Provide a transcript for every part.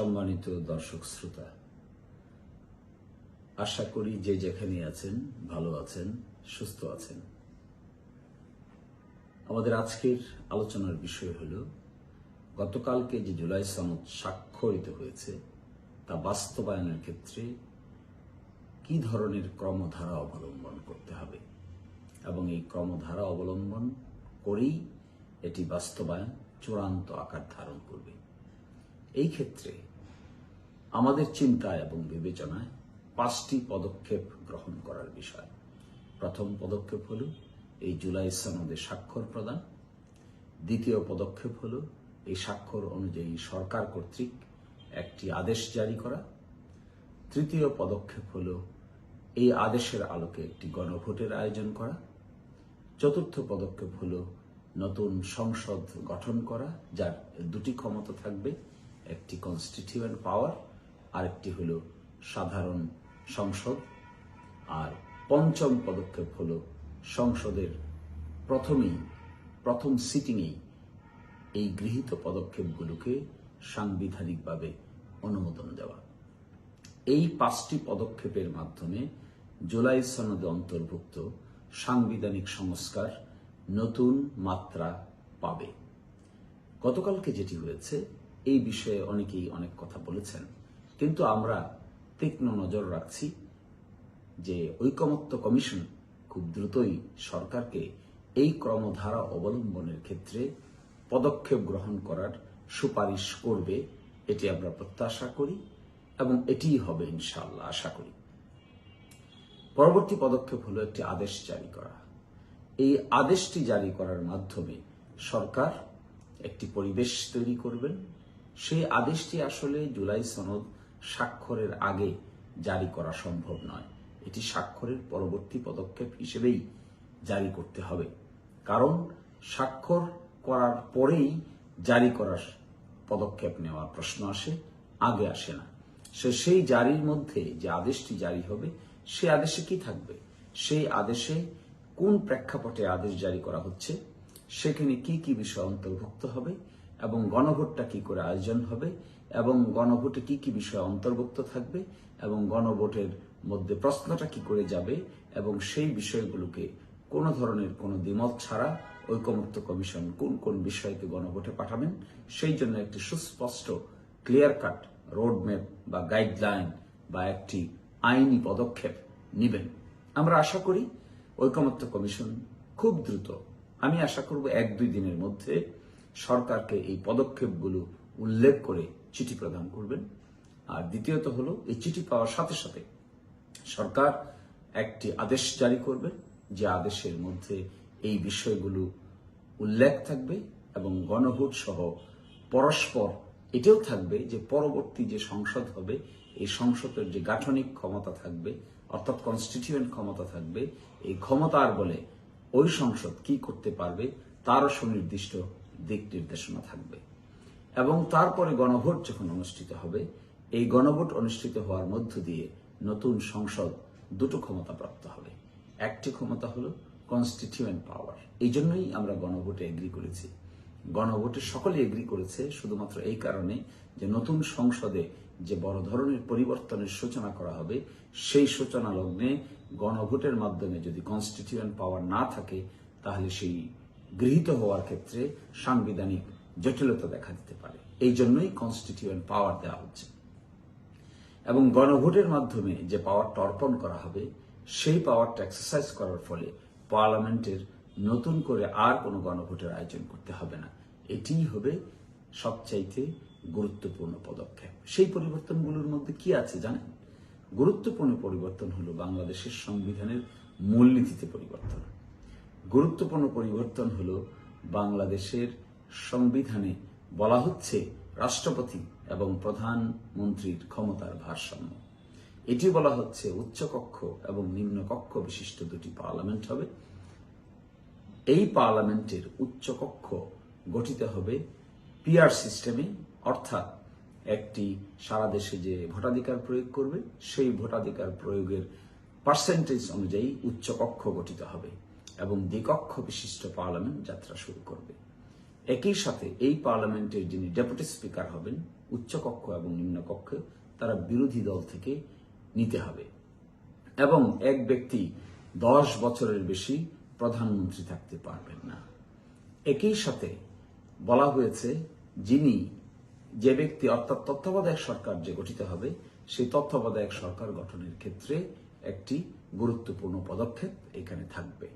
সম্মানিত দর্শক শ্রোতা, আশা করি যে যেখানে আছেন, ভালো আছেন, সুস্থ আছেন। আমাদের আজকের আলোচনার বিষয় হল, গতকালকে যে জুলাই সনদ স্বাক্ষরিত হয়েছে, তা বাস্তবায়নের ক্ষেত্রে কি ধরনের ক্রমধারা অবলম্বন করতে হবে? এবং এই ক্রমধারা অবলম্বন করেই এটি বাস্তবায়ন চূড়ান্ত আকার ধারণ করবে। এই ক্ষেত্রে আমাদের চিন্তা এবং বিবেচনায় পাঁচটি পদক্ষেপ গ্রহণ করার বিষয়। প্রথম পদক্ষেপ হল এই জুলাই সনদে স্বাক্ষর প্রদান। দ্বিতীয় পদক্ষেপ হল এই স্বাক্ষর অনুযায়ী সরকার কর্তৃক একটি আদেশ জারি করা। তৃতীয় পদক্ষেপ হল এই আদেশের আলোকে একটি গণভোটের আয়োজন করা। চতুর্থ পদক্ষেপ হল নতুন সংসদ গঠন করা, যার দুটি ক্ষমতা থাকবে, একটি কনস্টিটিউয়েন্ট পাওয়ার আরেকটি হল সাধারণ সংসদ, আর পঞ্চম পদক্ষেপ হল সংসদের প্রথমেই, প্রথম সিটিংয়েই এই গৃহীত পদক্ষেপগুলোকে সাংবিধানিকভাবে অনুমোদন দেওয়া। এই পাঁচটি পদক্ষেপের মাধ্যমে জুলাই সনদে অন্তর্ভুক্ত সাংবিধানিক সংস্কার নতুন মাত্রা পাবে। গতকালকে যেটি হয়েছে, এই বিষয়ে অনেকেই অনেক কথা বলেছেন। কিন্তু আমরা তীক্ষ্ণ নজর রাখছি যে ঐকমত্য কমিশন খুব দ্রুতই সরকারকে এই ক্রমধারা অবলম্বনের ক্ষেত্রে পদক্ষেপ গ্রহণ করার সুপারিশ করবে, এটি আমরা প্রত্যাশা করি এবং এটিই হবে ইনশাআল্লাহ আশা করি। পরবর্তী পদক্ষেপ হলো একটি আদেশ জারি করা। এই আদেশটি জারি করার মাধ্যমে সরকার একটি পরিবেশ তৈরি করবেন। সেই আদেশটি আসলে জুলাই সনদ স্বাক্ষরের আগে জারি করা সম্ভব নয়। এটি স্বাক্ষরের পরবর্তী পদক্ষেপ হিসেবেই জারি করতে হবে। কারণ স্বাক্ষর করার পরেই জারি করার পদক্ষেপ নেওয়ার প্রশ্ন আসে, আগে আসে না। সে সেই জারির মধ্যে যে আদেশটি জারি হবে, সে আদেশে কি থাকবে? সেই আদেশে কোন প্রেক্ষাপটে আদেশ জারি করা হচ্ছে? সেখানে কি কি বিষয় অন্তর্ভুক্ত হবে? এবং গণভোটটা কি করে আয়োজন হবে এবং গণভোটে কি কি বিষয় অন্তর্ভুক্ত থাকবে এবং গণভোটের মধ্যে প্রশ্নটা কি করে যাবে এবং সেই বিষয়গুলোকে কোনো ধরনের কোনো দ্বিমত ছাড়া ঐকমত্য কমিশন কোন কোন বিষয়কে গণভোটে পাঠাবেন, সেই জন্য একটি সুস্পষ্ট ক্লিয়ার কাট রোডম্যাপ বা গাইডলাইন বা একটি আইনি পদক্ষেপ নেবেন। আমরা আশা করি ঐকমত্য কমিশন খুব দ্রুত, আমি আশা করব এক দুই দিনের মধ্যে সরকারকে এই পদক্ষেপগুলো উল্লেখ করে চিঠি প্রদান করবেন। আর দ্বিতীয়ত হলো, এই চিঠি পাওয়ার সাথে সাথে সরকার একটি আদেশ জারি করবে, যে আদেশের মধ্যে এই বিষয়গুলো উল্লেখ থাকবে এবং গণভোট সহ পরস্পর এটাও থাকবে যে পরবর্তী যে সংসদ হবে, এই সংসদের যে গাঠনিক ক্ষমতা থাকবে, অর্থাৎ কনস্টিটিউয়েন্ট ক্ষমতা থাকবে, এই ক্ষমতার বলে ওই সংসদ কি করতে পারবে, তারও সুনির্দিষ্ট দিক নির্দেশনা থাকবে। এবং তারপরে গণভোট যখন অনুষ্ঠিত হবে, এই গণভোট অনুষ্ঠিত হওয়ার মধ্য দিয়ে নতুন সংসদ দুটো ক্ষমতা প্রাপ্ত হবে। একটি ক্ষমতা হলো কনস্টিটিউয়েন্ট পাওয়ার এই জন্যই আমরা গণভোটে এগ্রি করেছি। গণভোটে সকলে এগ্রি করেছে, শুধুমাত্র এই কারণে যে নতুন সংসদে যে বড় ধরনের পরিবর্তনের সূচনা করা হবে, সেই সূচনা লগ্নে গণভোটের মাধ্যমে যদি কনস্টিটিউয়েন্ট পাওয়ার না থাকে, তাহলে সেই গৃহীত হওয়ার ক্ষেত্রে সাংবিধানিক জটিলতা দেখা দিতে পারে। এই জন্যই কনস্টিটিউয়েন্ট পাওয়ার দেওয়া হচ্ছে। এবং গণভোটের মাধ্যমে যে পাওয়ারটা অর্পণ করা হবে, সেই পাওয়ারটা এক্সারসাইজ করার ফলে পার্লামেন্টের নতুন করে আর কোনো গণভোটের আয়োজন করতে হবে না। এটিই হবে সবচাইতে গুরুত্বপূর্ণ পদক্ষেপ। সেই পরিবর্তনগুলোর মধ্যে কি আছে জানেন? গুরুত্বপূর্ণ পরিবর্তন হলো বাংলাদেশের সংবিধানের মূলনীতিতে পরিবর্তন। গুরুত্বপূর্ণ পরিবর্তন হলো বাংলাদেশের সংবিধানে বলা হচ্ছে রাষ্ট্রপতি এবং প্রধানমন্ত্রীর ক্ষমতার ভারসাম্য। এটি বলা হচ্ছে উচ্চকক্ষ এবং নিম্নকক্ষ বিশিষ্ট দুটি পার্লামেন্ট হবে। এই পার্লামেন্টের উচ্চকক্ষ গঠিত হবে পিআর সিস্টেমে, অর্থাৎ একটি সারা দেশে যে ভোটাধিকার প্রয়োগ করবে, সেই ভোটাধিকার প্রয়োগের পার্সেন্টেজ অনুযায়ী উচ্চকক্ষ গঠিত হবে। এবং দ্বিকক্ষ বিশিষ্ট পার্লামেন্ট যাত্রা শুরু করবে। একই সাথে এই পার্লামেন্টের যিনি ডেপুটি স্পিকার হবেন, উচ্চকক্ষ এবং নিম্নকক্ষ, তারা বিরোধী দল থেকে নিতে হবে। এবং এক ব্যক্তি দশ বছরের বেশি প্রধানমন্ত্রী থাকতে পারবেন না। একই সাথে বলা হয়েছে, যিনি যে ব্যক্তি অর্থাৎ তত্ত্বাবধায়ক সরকার যে গঠিত হবে, সেই তত্ত্বাবধায়ক সরকার গঠনের ক্ষেত্রে একটি গুরুত্বপূর্ণ পদক্ষেপ এখানে থাকবে।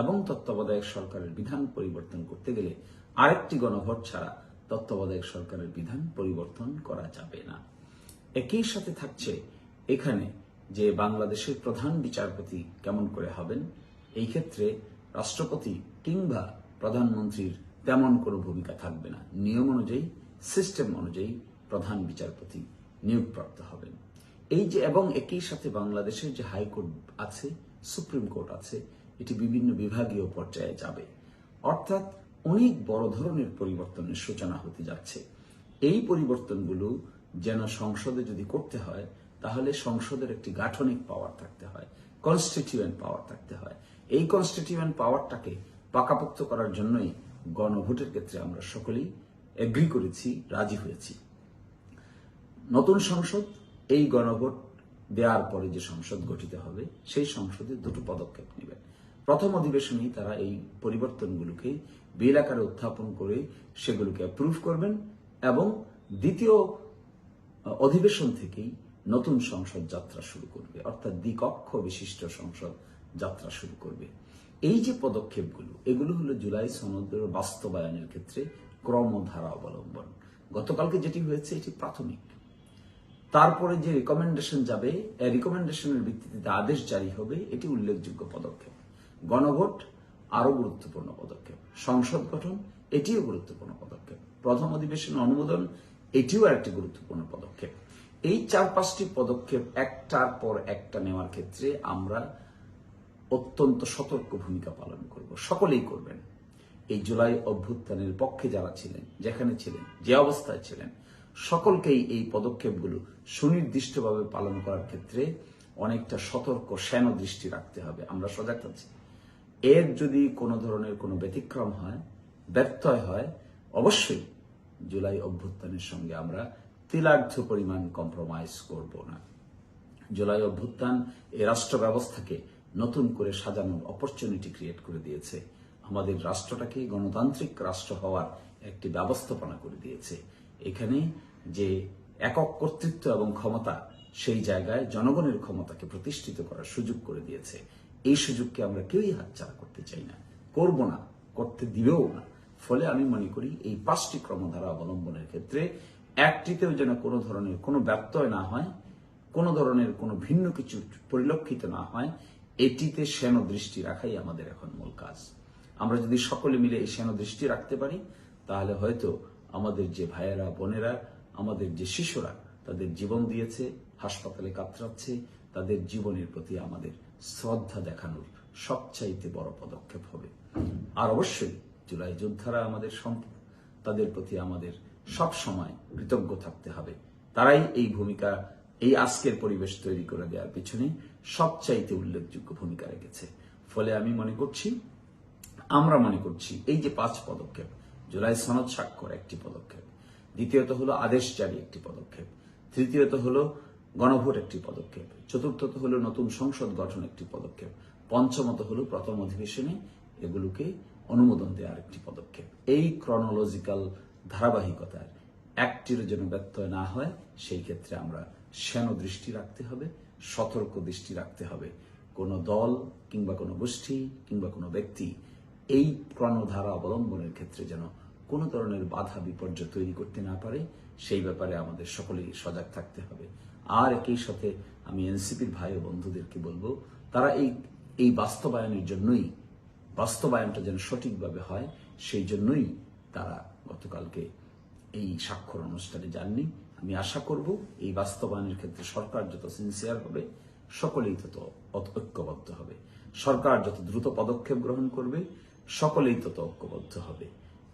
এবং তত্ত্বাবধায়ক সরকারের বিধান পরিবর্তন করতে গেলে আরেকটি গণভোট ছাড়া তত্ত্বাবধায়ক সরকারের বিধান পরিবর্তন করা যাবে না। একই সাথে থাকছে এখানে যে বাংলাদেশের প্রধান বিচারপতি কেমন করে হবেন, এই ক্ষেত্রে রাষ্ট্রপতি কিংবা প্রধানমন্ত্রীর তেমন কোনো ভূমিকা থাকবে না। নিয়ম অনুযায়ী, সিস্টেম অনুযায়ী প্রধান বিচারপতি নিয়োগপ্রাপ্ত হবেন। এই যে এবং একই সাথে বাংলাদেশের যে হাইকোর্ট আছে, সুপ্রিম কোর্ট আছে এটি বিভিন্ন বিভাগীয় পর্যায়ে যাবে। অর্থাৎ অনেক বড় ধরনের পরিবর্তনের সূচনা হতে যাচ্ছে। এই পরিবর্তনগুলো যেন সংসদে যদি করতে হয়, তাহলে সংসদের একটি গাঠনিক পাওয়ার থাকতে হয় কনস্টিটিউয়েন্ট পাওয়ার থাকতে হয়। এই কনস্টিটিউয়েন্ট পাওয়ারটাকে পাকাপোক্ত করার জন্যই গণভোটের ক্ষেত্রে আমরা সকলেই এগ্রি করেছি, রাজি হয়েছি। নতুন সংসদ, এই গণভোট দেওয়ার পরে যে সংসদ গঠিত হবে, সেই সংসদে দুটো পদক্ষেপ নেবেন। প্রথম অধিবেশনেই তারা এই পরিবর্তনগুলোকে বিল আকারে উত্থাপন করে সেগুলোকে অ্যাপ্রুভ করবেন এবং দ্বিতীয় অধিবেশন থেকেই নতুন সংসদ যাত্রা শুরু করবে, অর্থাৎ দ্বিকক্ষ বিশিষ্ট সংসদ যাত্রা শুরু করবে। এই যে পদক্ষেপগুলো, এগুলো হলো জুলাই সনদের বাস্তবায়নের ক্ষেত্রে ক্রমধারা অবলম্বন। গতকালকে যেটি হয়েছে, এটি প্রাথমিক। তারপরে যে রিকমেন্ডেশন যাবে রিকমেন্ডেশনের ভিত্তিতে আদেশ জারি হবে, এটি উল্লেখযোগ্য পদক্ষেপ। গণভোট আরও গুরুত্বপূর্ণ পদক্ষেপ। সংসদ গঠন, এটিও গুরুত্বপূর্ণ পদক্ষেপ। প্রথম অধিবেশন অনুমোদন, এটিও একটি গুরুত্বপূর্ণ পদক্ষেপ। এই চার পাঁচটি পদক্ষেপ একটার পর একটা নেওয়ার ক্ষেত্রে আমরা অত্যন্ত সতর্ক ভূমিকা পালন করব। সকলেই করবেন। এই জুলাই অভ্যুত্থানের পক্ষে যারা ছিলেন, যেখানে ছিলেন, যে অবস্থায় ছিলেন, সকলকেই এই পদক্ষেপগুলো সুনির্দিষ্টভাবে পালন করার ক্ষেত্রে অনেকটা সতর্ক শ্যান দৃষ্টি রাখতে হবে। আমরা সজাগ আছি এর যদি কোনো ধরনের কোনো ব্যতিক্রম হয়, ব্যত্যয় হয়, অবশ্যই জুলাই অভ্যুত্থানের সঙ্গে আমরা তিলার্ধ পরিমাণ কম্প্রোমাইজ করব না। জুলাই অভ্যুত্থান এই রাষ্ট্র ব্যবস্থাকে নতুন করে সাজানোর অপরচুনিটি ক্রিয়েট করে দিয়েছে। আমাদের রাষ্ট্রটাকে গণতান্ত্রিক রাষ্ট্র হওয়ার একটি ব্যবস্থাপনা করে দিয়েছে। এখানে যে একক কর্তৃত্ব এবং ক্ষমতা, সেই জায়গায় জনগণের ক্ষমতাকে প্রতিষ্ঠিত করার সুযোগ করে দিয়েছে। এই সুযোগকে আমরা কেউই হাতছাড়া করতে চাই না, করব না, করতে দিবেও না। ফলে আমি মনে করি এই পাঁচটি ক্রমধারা অবলম্বনের ক্ষেত্রে একটিতেও যেন কোনো ধরনের কোনো ব্যত্যয় না হয়, কোনো ধরনের কোনো ভিন্ন কিছু পরিলক্ষিত না হয়, এটিতে শ্যান দৃষ্টি রাখাই আমাদের এখন মূল কাজ। আমরা যদি সকলে মিলে এই শ্যান দৃষ্টি রাখতে পারি, তাহলে হয়তো আমাদের যে ভাইয়েরা, বোনেরা, আমাদের যে শিশুরা, তাদের জীবন দিয়েছে, হাসপাতালে কাতরাচ্ছে, তাদের জীবনের প্রতি আমাদের শ্রদ্ধা দেখানোর সবচাইতে বড় পদক্ষেপ হবে। আর অবশ্যই জুলাই যোদ্ধারা আমাদের সম্পদ তাদের প্রতি আমাদের সব সময় কৃতজ্ঞ থাকতে হবে। তারাই এই ভূমিকা, এই আজকের পরিবেশ তৈরি করে দেওয়ার পিছনে সবচাইতে উল্লেখযোগ্য ভূমিকা রেখেছে। ফলে আমি মনে করছি, আমরা মনে করছি এই যে পাঁচ পদক্ষেপ, জুলাই সনদ স্বাক্ষর একটি পদক্ষেপ, দ্বিতীয়ত হলো আদেশ জারি একটি পদক্ষেপ, তৃতীয়ত হলো গণভোট একটি পদক্ষেপ। চতুর্থত হলো নতুন সংসদ গঠন একটি পদক্ষেপ। পঞ্চমত হলো প্রথম অধিবেশনে এগুলোকে অনুমোদন দেওয়ার একটি পদক্ষেপ। এই ক্রনোলজিক্যাল ধারাবাহিকতার একটির যেন ব্যত্যয় না হয়, সেই ক্ষেত্রে আমরা শ্যান দৃষ্টি রাখতে হবে, সতর্ক দৃষ্টি রাখতে হবে। কোনো দল কিংবা কোনো গোষ্ঠী কিংবা কোনো ব্যক্তি এই ক্রণধারা অবলম্বনের ক্ষেত্রে যেন কোনো ধরনের বাধা বিপর্যয় তৈরি করতে না পারে, সেই ব্যাপারে আমাদের সকলেই সজাগ থাকতে হবে। আর একই সাথে আমি এনসিপির ভাই ও বন্ধুদেরকে বলব, তারা এই এই বাস্তবায়নের জন্যই, বাস্তবায়নটা যেন সঠিকভাবে হয়, সেই জন্যই তারা গতকালকে এই স্বাক্ষর অনুষ্ঠানে যাননি। আমি আশা করব এই বাস্তবায়নের ক্ষেত্রে সরকার যত সিনসিয়ার হবে, সকলেই তত ঐক্যবদ্ধ হবে। সরকার যত দ্রুত পদক্ষেপ গ্রহণ করবে, সকলেই তত ঐক্যবদ্ধ হবে।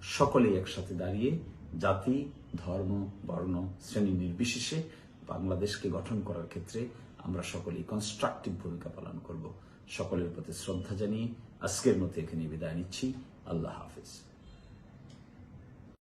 সকলেই একসাথে দাঁড়িয়ে জাতি, ধর্ম, বর্ণ, শ্রেণি নির্বিশেষে বাংলাদেশকে গঠন করার ক্ষেত্রে আমরা সকলেই কনস্ট্রাকটিভ ভূমিকা পালন করব। সকলের প্রতি শ্রদ্ধা জানিয়ে আজকের মতো এখানে বিদায় নিচ্ছি। আল্লাহ হাফিজ।